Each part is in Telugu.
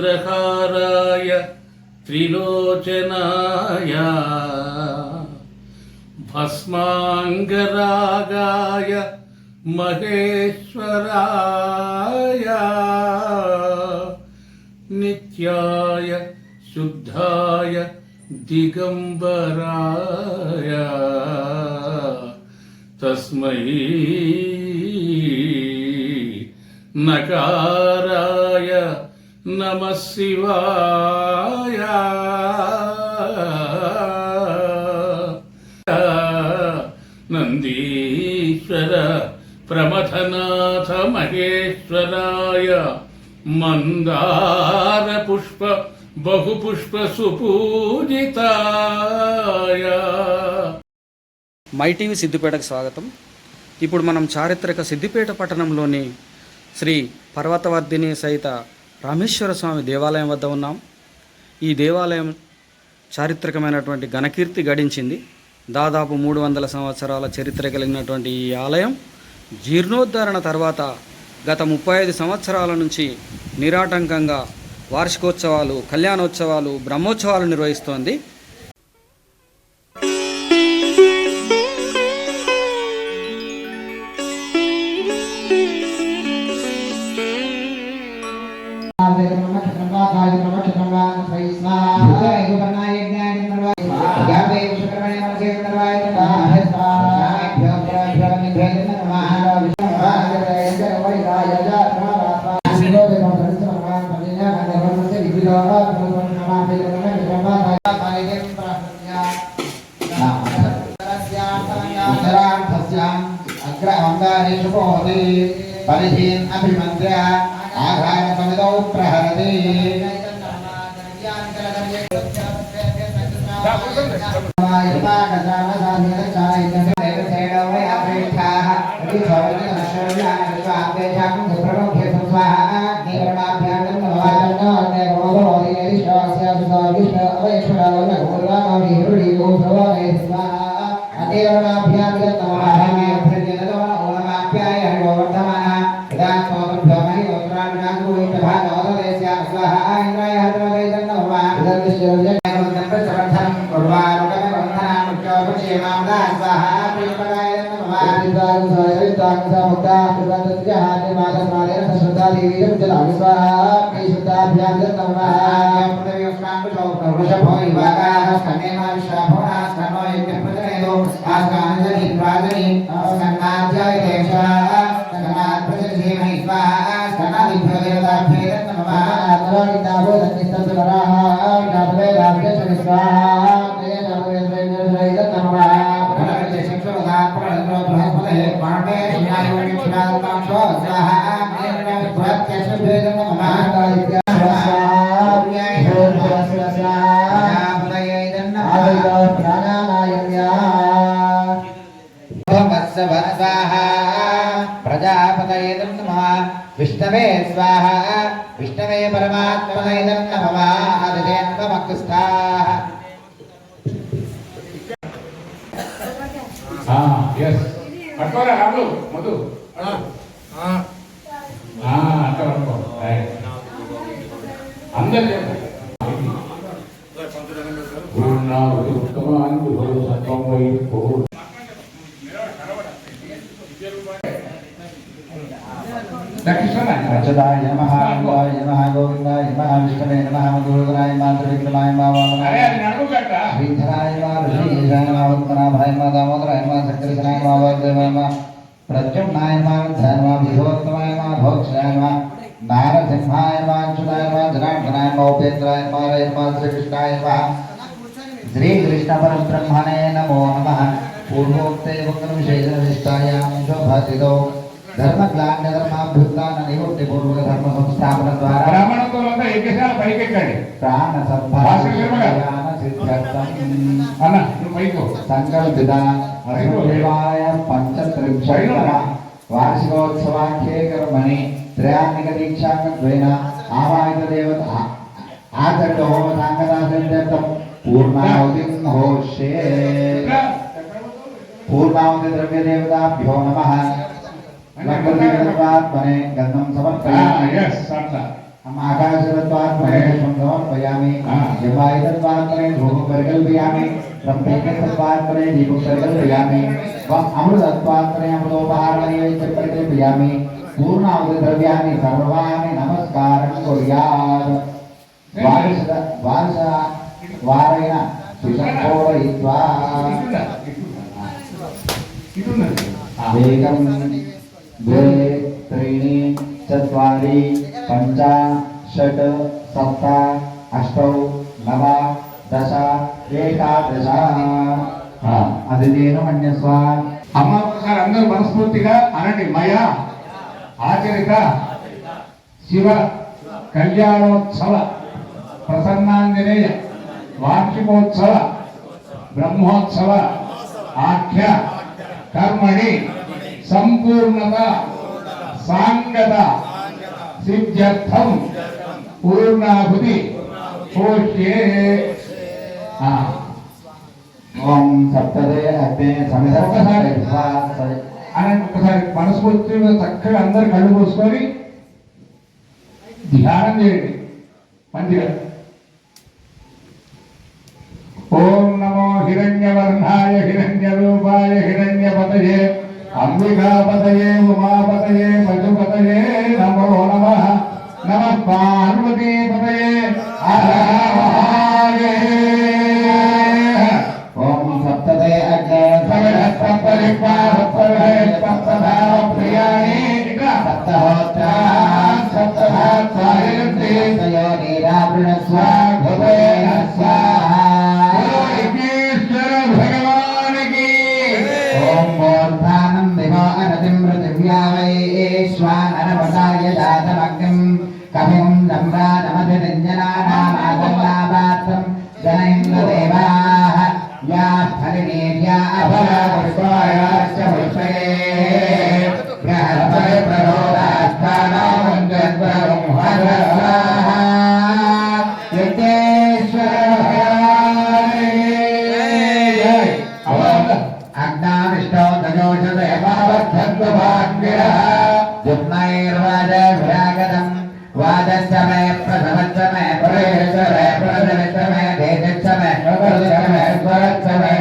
नागेन्द्रहाराय त्रिलोचनाय भस्माङ्गरागाय महेश्वराय नित्याय शुद्धाय दिगम्बराय तस्मै नकाराय नमः शिवाय। नन्दीश्वर प्रमथनाथ महेश्वराय मन्दारपुष्प बहुपुष्प మైటీవీ సిద్దిపేటకు స్వాగతం. ఇప్పుడు మనం చారిత్రక సిద్దిపేట పట్టణంలోని శ్రీ పర్వతవర్ధిని సహిత రామేశ్వర స్వామి దేవాలయం వద్ద ఉన్నాం. ఈ దేవాలయం చారిత్రకమైనటువంటి ఘనకీర్తి గడించింది. దాదాపు మూడు వందల సంవత్సరాల చరిత్ర కలిగినటువంటి ఈ ఆలయం జీర్ణోద్ధరణ తర్వాత గత ముప్పై ఐదు సంవత్సరాల నుంచి నిరాటంకంగా వార్షికోత్సవాలు కళ్యాణోత్సవాలు బ్రహ్మోత్సవాలు నిర్వహిస్తోంది. हरे आघातसमितौ प्रहरति प्रजापतये नमः వాత్సవ స్వాహ ప్రజాపతయ నమ విష్ణవే స్వాహ విష్ణవే పరమాత్మనయ నమవాదయన్వమకుస్థా ఆ yes. పట్టుకోరా రాములు మధు. ఆ ఆ. ఆ సత్వం వైపు అచ్చదాయ నమ గోవాయ నమ గోవిందాయ నమ విష్ణవే నమ మధురూదనాయ మాతృవిక్రమాయ మా వామనాయ శ్రీధరాయ మా ఋషి అన్న నువ్వు సంకల్పితాయ పంచత్రింశ వార్షికోత్సవాఖ్యే కర్మణి త్రయాన్నిక దీక్షాంగత్వేన ఆవాహిత దేవత ఆచరణ హోమ సాంగదాసం పూర్ణావతి హోషే పూర్ణావతి ద్రవ్య దేవతాభ్యో నమ గంధం సమర్పయామి हम आकाशवत्वात्महे संगमनपयामि हाँ। जवायतत्वात्मने धूमपरिकल्पयामि संप्रेकत्वात्मने दीपपरिकल्पयामि व अमृतत्वात्मने अमृतोपहारमणीय परिकल्पयामि पूर्णामृतद्रव्याणि सर्वाणि नमस्कारं कुर्यात्। वारिस वारिस वारेण सुसंकोरयित्वा एकं द्वे त्रीणि चत्वारि। వారైన సుసంపూరయిత్వా ఇటున్నా, ఇటున్నా. ఇటున్నది ఆ. పంచ షట్ సప్త అష్టౌ నవ దశ ఏకాదశ అది నేను మన్యస్వ అమ్మ ఒకసారి అందరూ మనస్ఫూర్తిగా అనండి మయ ఆచరిత శివ కళ్యాణోత్సవ ప్రసన్నాంజనేయ వార్షికోత్సవ బ్రహ్మోత్సవ ఆఖ్య కర్మణి సంపూర్ణత సాంగత సిద్ధ్యర్థం. పూర్ణాహుతి. పోష్యే. ఓం సప్తదే అగ్నే సమిధ ఒకసారి. అని ఒకసారి మనస్ఫూర్తిగా చక్కగా అందరు కళ్ళు మూసుకొని ధ్యానం చేయండి. మంచిగా. ఓం నమో హిరణ్యవర్ణాయ హిరణ్య రూపాయ హిరణ్యపతయే అంబికాపతయే ఉమాపతయే మధుపతయే నమో నమ. నమ పార్వతీపతయే హర మహాదేవ ఓం సప్తదే అగ్నే సప్తహోత్రా right.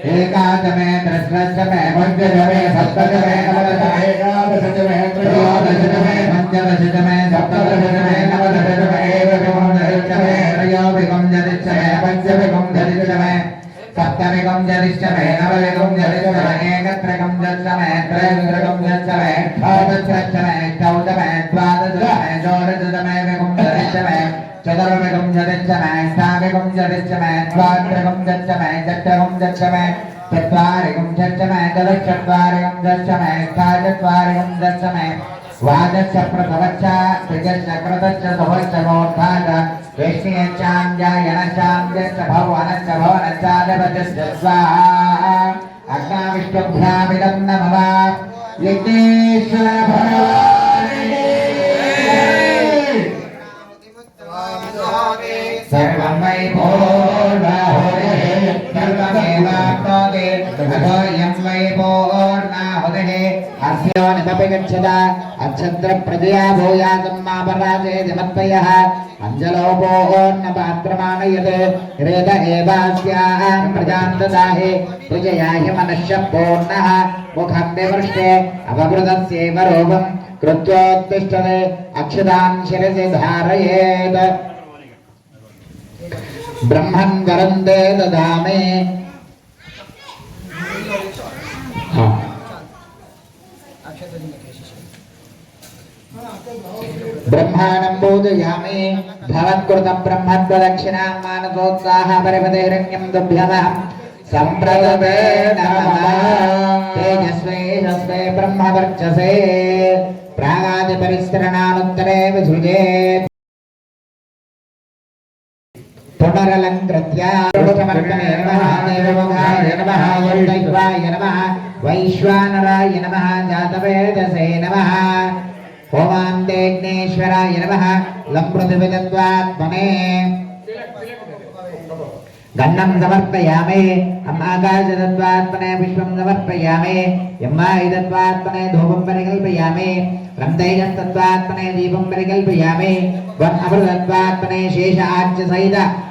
एकादशमे दशदशमे पञ्चदशमे सप्तदशमे नवदशमे एकादशदशमे त्रयोदशदशमे पञ्चदशदशमे सप्तदशदशमे नवदशदशमे एकादशदशमे त्रयोविकं जनिष्ठमे पञ्चविकं जनिष्ठमे सप्तमिकं जनिष्ठमे नवविकं जनिष्ठमे एकत्रकं जनिष्ठमे त्रयत्रकं जनिष्ठमे षोडशमे चौदशमे द्वादशमे चतुर्विगं जदच्छमे स्थाविगं जदच्छमे द्वात्रगं जच्छमे चट्टगं जच्छमे चत्वारिगं जच्छमे तदश्चत्वारिगं जच्छमे स्थाचत्वारिगं जच्छमे वादश्च प्रथमच्च त्रिजश्च कृतश्च सुभश्च मोर्धाच वेष्णीयश्चाञ्जायनश्चाञ्जश्च भवनश्च भवनश्चादपजश्च स्वाहा अग्नाविष्टभ्यामिदं नमः। यज्ञेश्वर भगवान् वै पूर्णाहुतिः सर्वमेवाप्नोति अथोऽयं वै पूर्णाहुतिः अस्यो निमपि गच्छत अक्षत्रप्रजया भूयातं मा पराजेति मत्पयः अञ्जलो पूर्णपात्रमानयत् हृद एवास्याः प्रजां ददाहि प्रजया हि मनश्च पूर्णः मुखं विवृष्टे अपवृतस्यैव रूपं कृत्वोत्तिष्ठते अक्षतान् शिरसि धारयेत् బ్రహ్మం గరందే దామే బ్రహ్మాణం బోధయామి. భవత్కృత బ్రహ్మత్వదక్షిణా మానసోత్సాహ పరిపతిరణ్యం దుభ్యమహం సంప్రదతే తేజస్వే యస్వే బ్రహ్మవర్చసే ప్రాగాది పరిస్తరణానుత్తరే విసృజే पुनरलङ्कृत्य नमः यौदैवाय नमः वैश्वानराय नमः जातवेदसे नमः होमान्तेग्नेश्वराय नमः लम्पृथिविदत्वात्मने गन्नं समर्पयामे अम् आकाशदत्वात्मने विश्वं समर्पयामे यम्मायिदत्वात्मने धूपं परिकल्पयामे रन्तैजस्तत्वात्मने दीपं परिकल्पयामे वन् अमृतत्वात्मने शेष आर्च सहित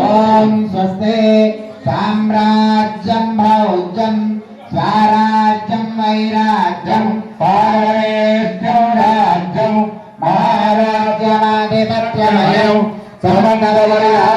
ఓం స్వస్తే సామ్రాజ్యం భౌజం స్వరాజ్యం వైరాజ్యం పారవేష్ట్యం రాజ్యం మహారాజ్యమాధిపత్యమయం సమన్నదవరా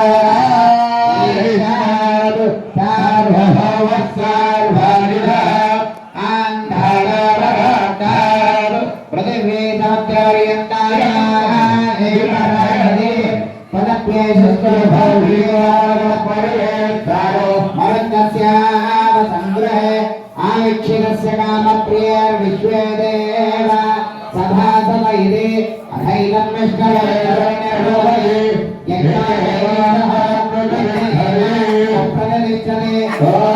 Oh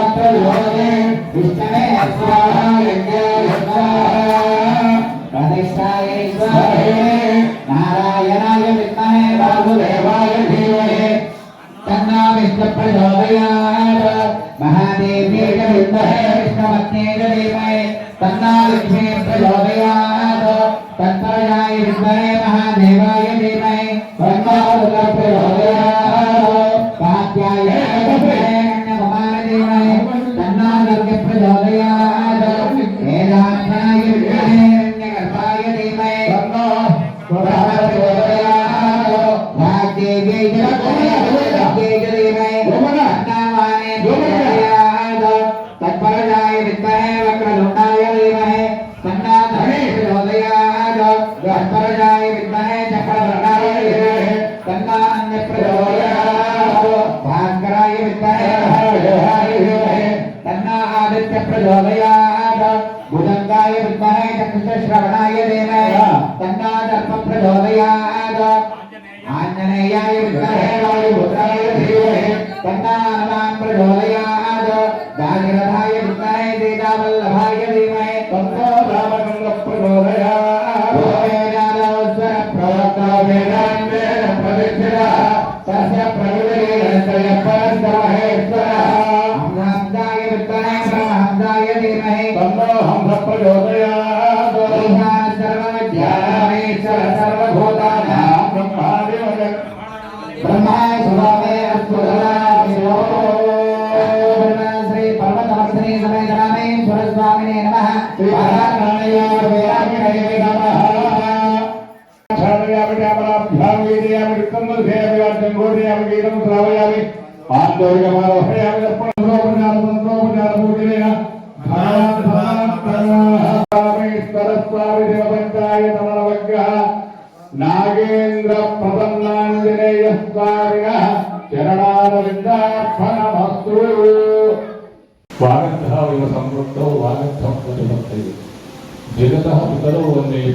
प्रचोदयात्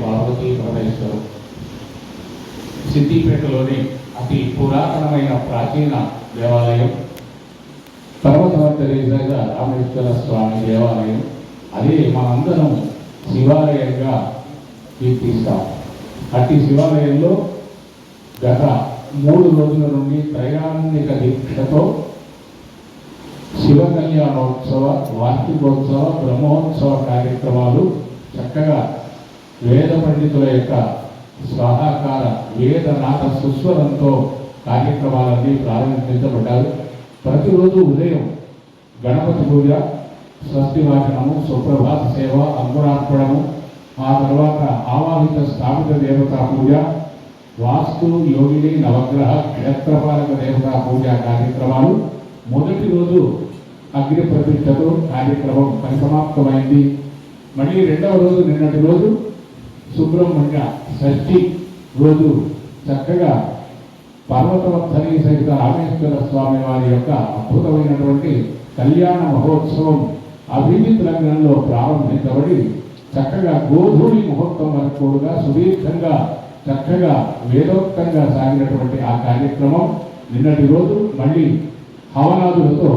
పార్వతీ పరమేశ్వరం సిద్దిపేటలోని అతి పురాతనమైన ప్రాచీన దేవాలయం పర్వతవర్తరీసంగా రామేశ్వర స్వామి దేవాలయం అదే మనందరం శివాలయంగా కీర్తిస్తాం. అట్టి శివాలయంలో గత మూడు రోజుల నుండి త్రైరాణిక దీక్షతో శివ కళ్యాణోత్సవ వార్షికోత్సవ బ్రహ్మోత్సవ కార్యక్రమాలు చక్కగా వేద పండితుల యొక్క సహకార వేద నాట సుస్వరంతో కార్యక్రమాలన్నీ ప్రారంభించబడ్డారు. ప్రతిరోజు ఉదయం గణపతి పూజ స్వస్తి వాచనము సుప్రభాత సేవ అంకురార్పణము ఆ తర్వాత ఆవాహిత స్థాపిత దేవతా పూజ వాస్తు యోగిని నవగ్రహ క్షేత్రపాలక దేవతా పూజ కార్యక్రమాలు. మొదటి రోజు అగ్ని ప్రతిష్టతో కార్యక్రమం పరిసమాప్తమైంది. మళ్ళీ రెండవ రోజు నిన్నటి రోజు సుబ్రహ్మణ్య షష్ఠి రోజు చక్కగా పర్వతవర్ధని సహిత రామేశ్వర స్వామి వారి యొక్క అద్భుతమైనటువంటి కళ్యాణ మహోత్సవం అభిజిత్ లగ్నంలో ప్రారంభించబడి చక్కగా గోధూళి ముహూర్తం వరకు కూడా సుదీర్ఘంగా చక్కగా వేదోక్తంగా సాగినటువంటి ఆ కార్యక్రమం నిన్నటి రోజు మళ్ళీ హవనాదులతో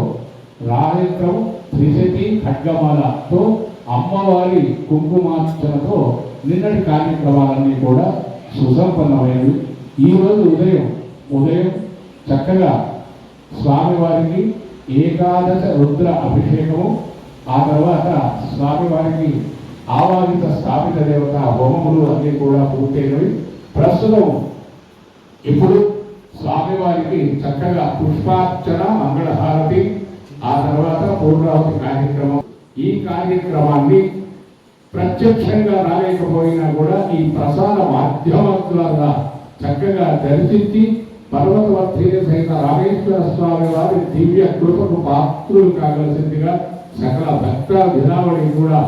రాజేంద్రం త్రిశతి ఖడ్గమాలతో అమ్మవారి కుంకుమార్చనతో నిన్నటి కార్యక్రమాలన్నీ కూడా సుసంపన్నమైనవి. ఈ రోజు ఉదయం ఉదయం చక్కగా స్వామివారికి ఏకాదశ రుద్ర అభిషేకము ఆ తర్వాత స్వామివారికి ఆవాహిత స్థాపిత దేవత హోమములు అన్నీ కూడా పూర్తయినవి. ప్రస్తుతం ఇప్పుడు స్వామివారికి చక్కగా పుష్పార్చన మంగళహారతి ఆ తర్వాత పూర్ణావతి కార్యక్రమం. ఈ కార్యక్రమాన్ని ప్రత్యక్షంగా రాలేకపోయినా కూడా ఈ ప్రసార మాధ్యమం ద్వారా చక్కగా దర్శించి పర్వతవర్ధీయ సహిత రామేశ్వర స్వామి వారి దివ్య కృపకు పాత్రులు కావలసిందిగా సకల భక్త విధావళి కూడా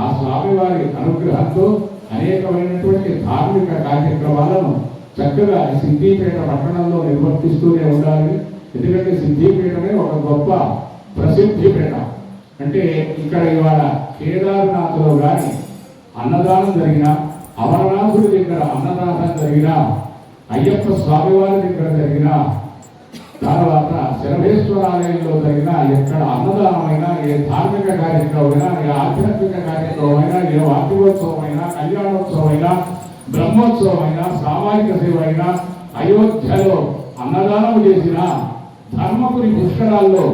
ఆ స్వామివారి అనుగ్రహంతో అనేకమైనటువంటి ధార్మిక కార్యక్రమాలను చక్కగా సిద్ధిపేట పట్టణంలో నిర్వర్తిస్తూనే ఉండాలి. ఎందుకంటే సిద్ధిపేటమే ఒక గొప్ప ప్రసిద్ధిపేట. అంటే ఇక్కడ ఇవాళ కేదార్నాథ్లో కానీ అన్నదానం జరిగిన అమరనాథుడి దగ్గర అన్నదానం జరిగిన అయ్యప్ప స్వామివారి దగ్గర జరిగిన తర్వాత శరభేశ్వరాలయంలో జరిగిన ఎక్కడ అన్నదానమైనా ఏ ధార్మిక కార్యక్రమమైనా ఏ ఆధ్యాత్మిక కార్యక్రమమైనా ఏ వార్షికోత్సవమైనా కళ్యాణోత్సవమైనా బ్రహ్మోత్సవమైనా సామాజిక సేవ అయినా అయోధ్యలో అన్నదానం చేసిన ధర్మపురి పుష్కరాల్లో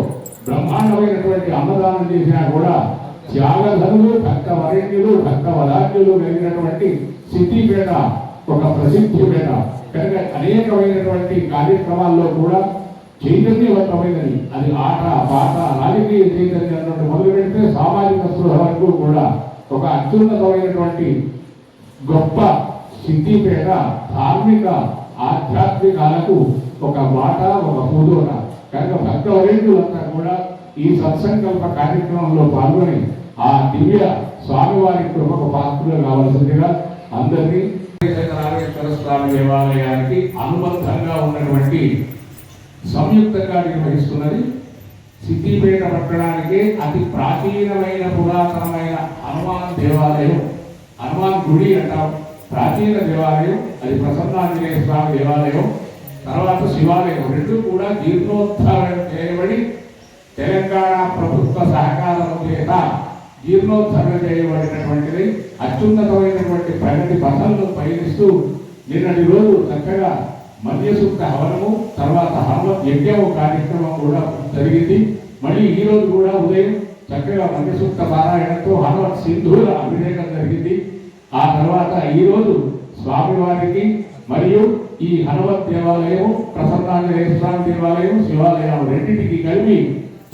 బ్రహ్మాండమైనటువంటి అన్నదానం చేసినా కూడా త్యాగధనులు భక్త వరేణ్యులు భక్త వదాన్యులు కలిగినటువంటి సిద్ధిపేట ఒక ప్రసిద్ధి పేట కనుక అనేకమైనటువంటి కార్యక్రమాల్లో కూడా చైతన్యవంతమైనది. అది ఆట పాట రాజకీయ చైతన్యం నుండి మొదలు పెడితే సామాజిక స్పృహ వరకు కూడా ఒక అత్యున్నతమైనటువంటి గొప్ప సిద్ధిపేట ధార్మిక ఆధ్యాత్మికాలకు ఒక మాట ఒక పూదోట కనుక భక్త వరేణ్యులంతా కూడా ఈ సత్సంకల్ప కార్యక్రమంలో పాల్గొని ఆ దివ్య స్వామివారి కృపకు పాత్రలు కావాల్సిందిగా అందరినీ రామేశ్వర స్వామి దేవాలయానికి అనుబంధంగా ఉన్నటువంటి సంయుక్తంగా నిర్వహిస్తున్నది సిద్దిపేట పట్టణానికి అతి ప్రాచీనమైన పురాతనమైన హనుమాన్ దేవాలయం హనుమాన్ గుడి అంటాం. ప్రాచీన దేవాలయం అది ప్రసన్నాంజనేయ స్వామి దేవాలయం. తర్వాత శివాలయం. రెండు కూడా జీర్ణోద్ధారణ చేయబడి తెలంగాణ ప్రభుత్వ సహకారం చేత జీర్ణోద్ధరణ చేయబడినటువంటిది అత్యున్నతమైనటువంటి ప్రగతి బసలను పయనిస్తూ నిన్నటి రోజు చక్కగా మధ్యసూక్త హవనము తర్వాత హనుమ యజ్ఞము కార్యక్రమం కూడా జరిగింది. మళ్ళీ ఈ రోజు కూడా ఉదయం చక్కగా మధ్యసూక్త పారాయణతో హనుమత్ సింధూర అభిషేకం జరిగింది. ఆ తర్వాత ఈరోజు స్వామివారికి మరియు ఈ హనుమత్ దేవాలయం ప్రసన్నాంజనేశ్వర దేవాలయం శివాలయం రెండింటికి కలిపి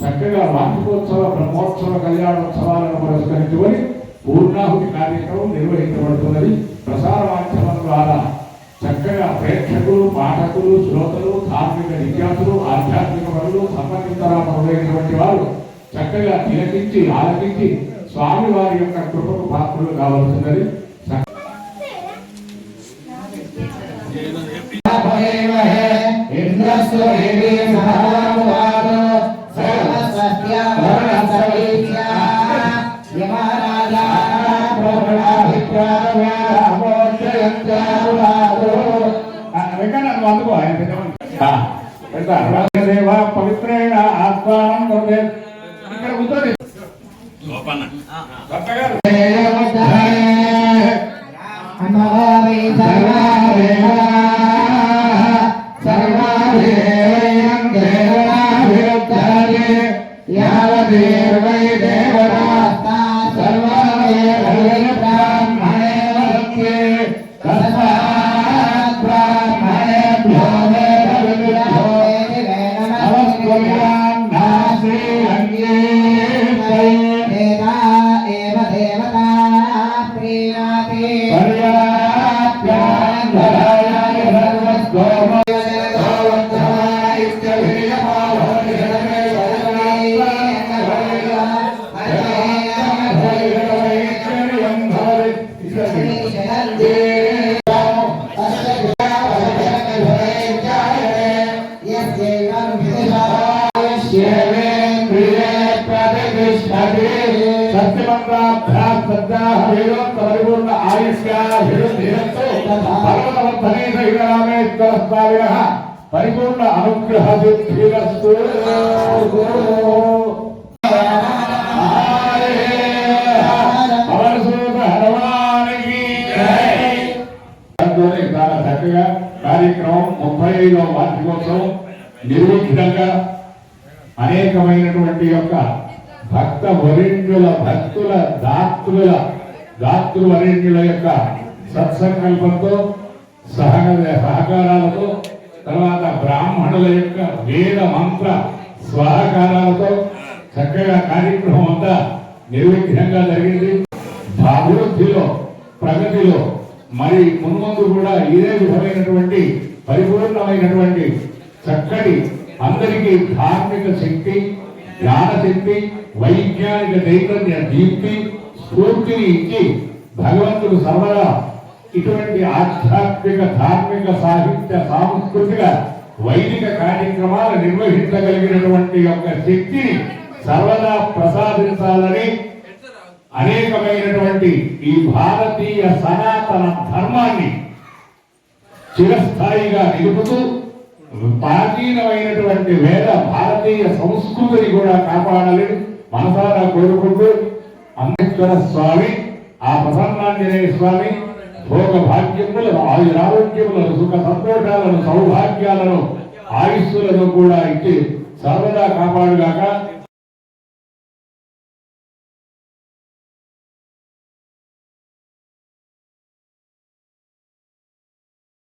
చక్కగా వార్షికోత్సవ బ్రహ్మోత్సవ కళ్యాణోత్సవాలను పురస్కరించుకొని పూర్ణాహుతి కార్యక్రమం నిర్వహించబడుతున్నది. ప్రసార మాధ్యమం ద్వారా చక్కగా ప్రేక్షకులు పాఠకులు శ్రోతలు ధార్మిక విద్యార్థులు ఆధ్యాత్మిక పనులు సంబంధితమైనటువంటి వారు చక్కగా తిలకించి ఆలకించి స్వామి వారి యొక్క కృపకు పాత్రలు కావాల్సినది. పవిత్రేణ ఆత్మానం కొరతే ఇక్కడ కూర్చోండి కొత్తగా అమ్మవారి సహితరామేశ్వర పరిపూర్ణ అనుగ్రహ సిద్ధిరస్తు. చాలా చక్కగా కార్యక్రమం ముప్పై ఐదవ వార్షికోత్సవం నిర్విఘ్నంగా అనేకమైనటువంటి యొక్క భక్త వరిణ్యుల భక్తుల దాతృల దాతృ వరేణ్యుల యొక్క సత్సంకల్పంతో సహక సహకారాలతో తర్వాత బ్రాహ్మణుల యొక్క వేద మంత్ర స్వాహకారాలతో చక్కగా కార్యక్రమం అంతా నిర్విఘ్నంగా జరిగింది. అభివృద్ధిలో ప్రగతిలో మరి మున్ముందు కూడా ఇదే విధమైనటువంటి పరిపూర్ణమైనటువంటి చక్కటి అందరికీ ధార్మిక శక్తి జ్ఞాన శక్తి వైజ్ఞానిక చైతన్య దీప్తి స్ఫూర్తిని ఇచ్చి భగవంతుడు సర్వదా ఇటువంటి ఆధ్యాత్మిక ధార్మిక సాహిత్య సాంస్కృతిక వైదిక కార్యక్రమాలు నిర్వహించగలిగినటువంటి యొక్క శక్తిని సర్వదా ప్రసాదించాలని అనేకమైనటువంటి ఈ భారతీయ సనాతన ధర్మాన్ని చిరస్థాయిగా నిలుపుతూ ప్రాచీనమైనటువంటి వేద భారతీయ సంస్కృతిని కూడా కాపాడాలని మనసారా కోరుకుంటూ అంబేద్కర స్వామి ఆ ప్రసన్నాంజనేయ స్వామి భోగ భాగ్యములను ఆయురారోగ్యములను సుఖ సంతోషాలను సౌభాగ్యాలను ఆయుస్సులను కూడా ఇచ్చి సర్వదా కాపాడుగాక